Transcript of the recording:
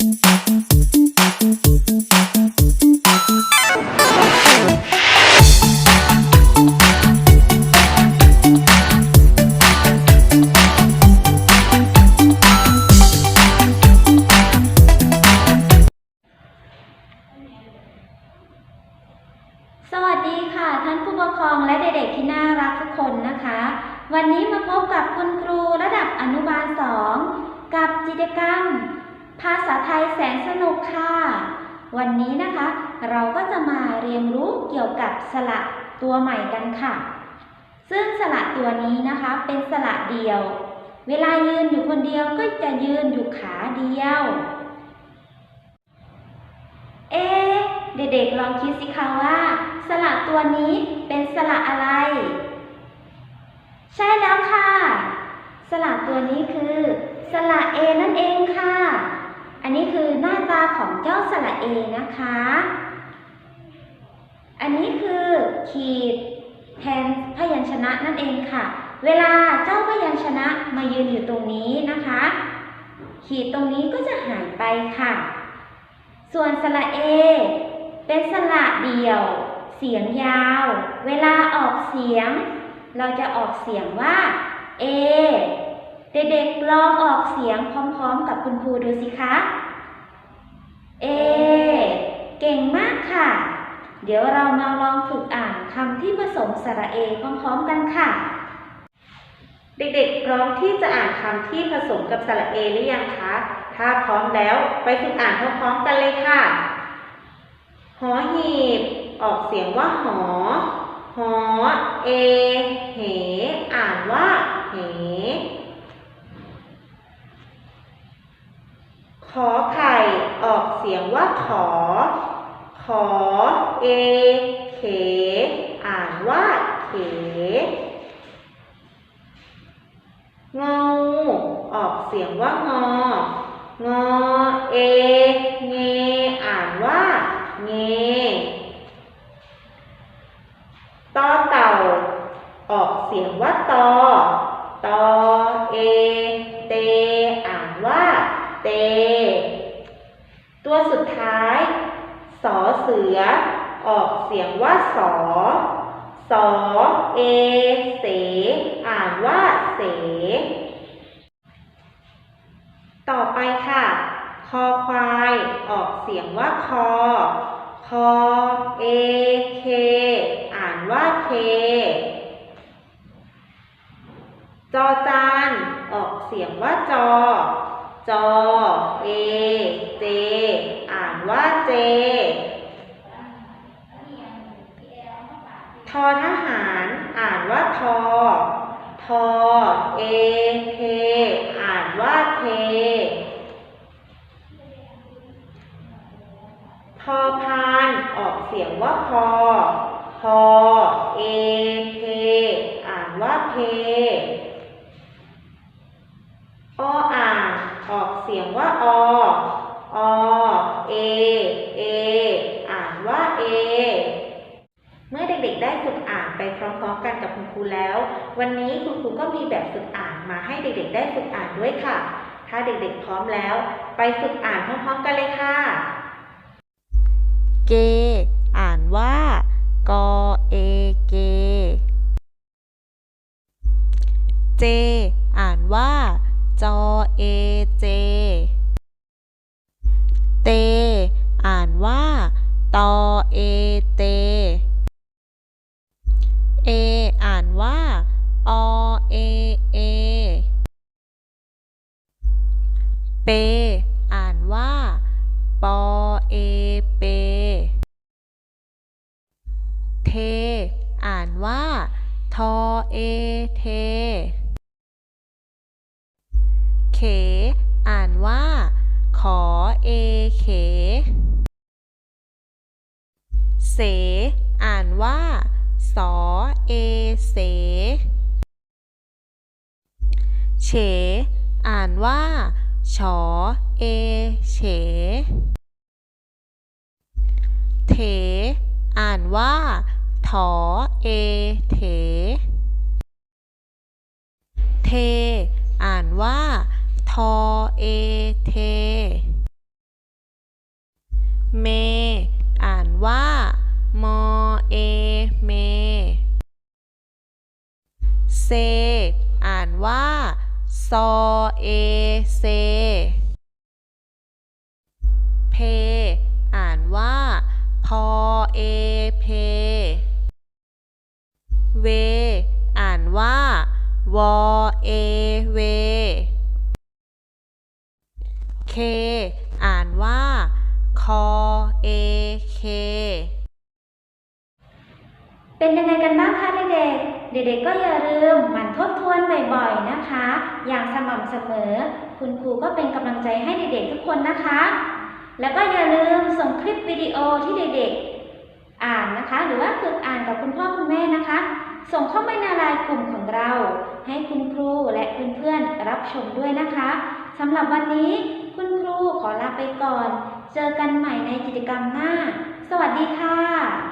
สวัสดีค่ะ ท่านผู้ปกครองและเด็กๆที่น่ารักทุกคนนะคะ วันนี้มาพบกับคุณครูระดับอนุบาล 2 กับกิจกรรม ภาษาไทยแสนสนุกค่ะ วันนี้นะคะ เราก็จะมาเรียนรู้เกี่ยวกับสระตัวใหม่กันค่ะ ซึ่งสระตัวนี้นะคะเป็นสระเดียว เวลายืนอยู่คนเดียวก็จะยืนอยู่ขาเดียว เอ๊เด็กๆลองคิดสิคะว่า สระตัวนี้เป็นสระอะไร ใช่แล้วค่ะ สระตัวนี้คือ สระเอนั่นเองค่ะ อันนี้คือหน้า ตาขอสระเอนะคะ อันนี้คือขีดแทนพยัญชนะนั่นเองค่ะ เวลาเจ้าพยัญชนะมายืนอยู่ตรงนี้นะคะ ขีดตรงนี้ก็จะหายไปค่ะ ส่วนสระเอเป็นสระเดี่ยว เสียงยาว เวลาออกเสียง เราจะออกเสียงว่าเอเด็กๆลองออกเสียงพร้อมๆกับคุณครูดูสิคะ เอ เก่งมากค่ะ เดี๋ยวเรามาลองฝึกอ่านคำที่ผสมสระเอพร้อมๆกันค่ะ เด็กๆพร้อมที่จะอ่านคำที่ผสมกับสระเอหรือยังคะ ถ้าพร้อมแล้วไปฝึกอ่านพร้อมๆกันเลยค่ะ หอหีบ ออกเสียงว่าหอ หอ เอ เห อ่านว่าเห ขอไข่ ออก เสียงว่าขอ ขอ เอ เข อ่านว่าเขงองูออกเสียงว่างอ งอ เอ เง อ่านว่า เงตอเต่า ออกเสียงว่าตอตอเอ เต อ่านว่า เต ตัวสุดท้าย สอเสือ ออกเสียงว่าสอ สอเอ เส อ่านว่าเส ต่อไปค่ะ คอควาย ออกเสียงว่าคอ คอเอ เค อ่านว่าเคจอจานออกเสียงว่าจอ จอ เอ เจ อ่านว่าเจ ทอทหารอ่านว่าทอ ทอ เอเคอ่านว่าเท พอพานออกเสียงว่าพอ พอ เอเคอ่านว่าเพ ออ่างออกเสียงว่าอ อ เอ เออ่านว่าเอ เมื่อเด็กๆ ได้ฝึกอ่าน ไปพร้อมๆกันกับคุณครูแล้ว วันนี้คุณครูก็มีแบบฝึกอ่านมาให้เด็กๆ ได้ฝึกอ่านด้วยค่ะ ถ้าเด็กๆพร้อมแล้ว ไปฝึกอ่านพร้อมๆกันเลยค่ะ เก อ่านว่ากอเอเก เจ อ่านว่าจอเอเจ เต อ่านว่าตอเอ เข อ่านว่า ขอเอเข เส อ่านว่า สอเอเส เฉ อ่านว่าฉอเอเฉ เถ อ่านว่าถอเอเถ เท อ่านว่า ทอเอเท เม อ่านว่ามอเอเม เซ อ่านว่าซอเอเซ เพ อ่านว่าพอเอเพ เว อ่านว่าวอเอ อ่านว่าคอเอเคเป็นยังไงกันบ้างคะเด็กๆ เด็กๆ ก็อย่าลืมหมั่นทบทวนบ่อยๆ นะคะ อย่างสม่ำเสมอ คุณครูก็เป็นกำลังใจให้เด็กๆ ทุกคนนะคะ แล้วก็อย่าลืมส่งคลิปวิดีโอที่เด็กๆ อ่านนะคะ หรือว่าฝึกอ่านกับคุณพ่อคุณแม่นะคะ ส่งเข้ามาในไลน์กลุ่มของเรา ให้คุณครูและเพื่อนๆ รับชมด้วยนะคะสำหรับวันนี้ คุณครูขอลาไปก่อน เจอกันใหม่ในกิจกรรมหน้า สวัสดีค่ะ